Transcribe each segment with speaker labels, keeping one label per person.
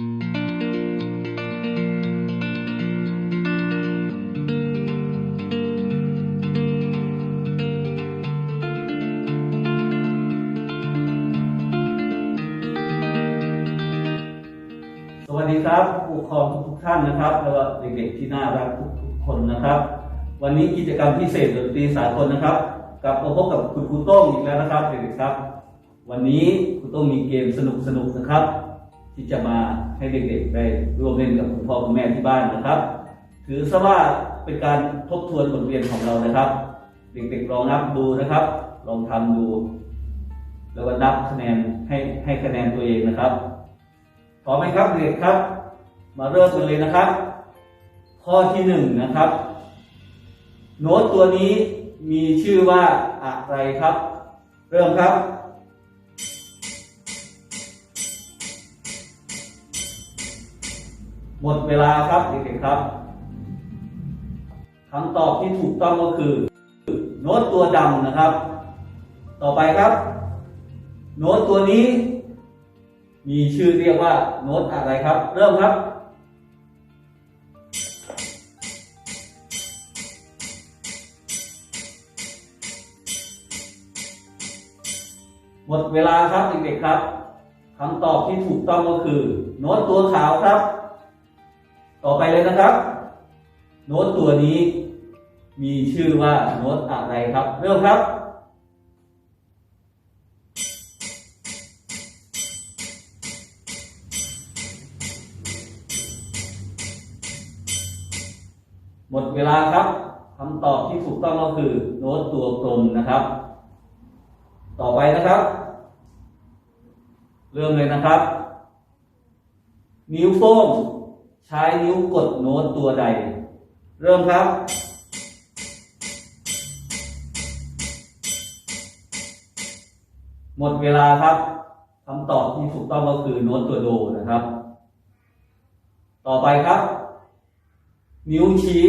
Speaker 1: สวัสดีครับผู้ปกครองทุกท่านนะครับแล้วก็เด็กๆที่น่ารักทุกๆคนนะครับ วันนี้กิจกรรมพิเศษดนตรีสากลนะครับกลับมาพบกับคุณครูโต้งอีกแล้วนะครับเด็กๆครับ วันนี้ครูโต้งมีเกมสนุกๆนะครับ ที่จะมาให้เด็กๆได้ร่วมเล่นกับคุณพ่อคุณแม่ที่บ้านนะครับ ถือซะว่าเป็นการทบทวนบทเรียนของเรานะครับ เด็กๆลองนับดูนะครับ ลองทำดู แล้วก็นับคะแนนให้ให้คะแนนตัวเองนะครับพร้อมไหมครับเด็กครับ มาเริ่มกันเลยนะครับ ข้อที่หนึ่งนะครับ โน้ตตัวนี้มีชื่อว่าอะไรครับ เริ่มครับ หมดเวลาครับเด็กๆครับคำตอบที่ถูกต้องก็คือโน้ตตัวดำนะครับ ต่อไปครับ โน้ตตัวนี้ มีชื่อเรียกว่าโน้ตอะไรครับ เริ่มครับหมดเวลาครับเด็กๆครับคำตอบที่ถูกต้องก็คือ โน้ตตัวขาวครับ ต่อไปเลยนะครับ โน้ตตัวนี้ มีชื่อว่าโน้ตอะไรครับ เริ่มครับ หมดเวลาครับคำตอบที่ถูกต้องก็คือโน้ตตัวกลมนะครับ ต่อไปนะครับ เริ่มเลยนะครับ นิ้วโป้ง ใช้นิ้วกดโน้ตตัวใด เริ่มครับ หมดเวลาครับคำตอบที่ถูกต้องก็คือโน้ตตัวโดนะครับ ต่อไปครับ นิ้วชี้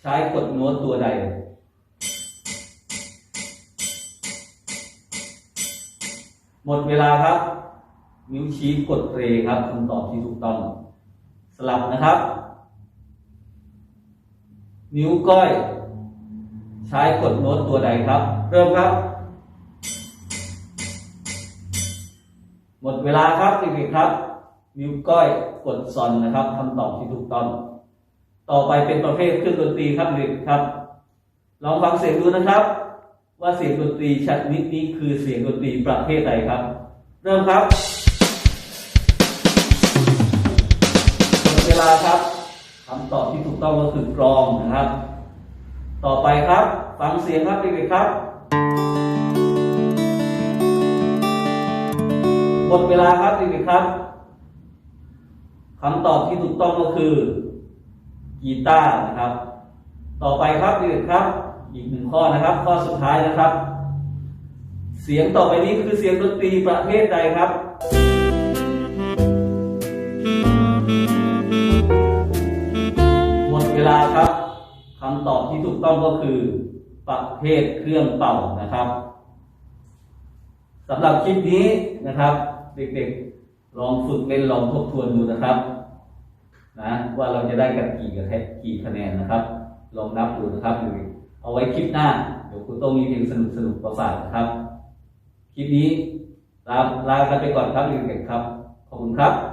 Speaker 1: ใช้กดโน้ตตัวใดหมดเวลาครับ นิ้วชี้กดเรครับคำตอบที่ถูกต้อง ลับนะครับ นิ้วก้อย ใช้กดโน้ตตัวใดครับ เริ่มครับ หมดเวลาครับเด็กๆครับ นิ้วก้อยกดซอนนะครับคำตอบที่ถูกต้อง ต่อไปเป็นประเภทเครื่องดนตรีครับเด็กครับ ลองฟังเสียงดูนะครับ ว่าเสียงดนตรีชนิดนี้คือเสียงดนตรีประเภทใดครับ เริ่มครับ ลาครับคำตอบที่ถูกต้องก็คือกลองนะครับ ต่อไปครับ ฟังเสียงครับเด็กๆครับหมดเวลาครับเด็กๆครับคำตอบที่ถูกต้องก็คือกีตาร์นะครับ ต่อไปครับเด็กๆครับ อีกหนึ่งข้อนะครับ ข้อสุดท้ายนะครับ เสียงต่อไปนี้คือเสียงดนตรีประเภทใดครับ ลาครับคำตอบที่ถูกต้องก็คือประเภทเครื่องเป่านะครับสำหรับคลิปนี้นะครับ เด็กๆลองฝึกเล่นลองทบทวนดูนะครับนะว่าเราจะได้กันกี่กระแทกี่คะแนนนะครับ ลองนับดูนะครับหรือเอาไว้คลิปหน้าเดี๋ยวคุณโต้งมีเพลงสนุกสนุกๆมาฝากนะครับ คลิปนี้ลาลากันไปก่อนครับเด็กๆครับ ขอบคุณครับ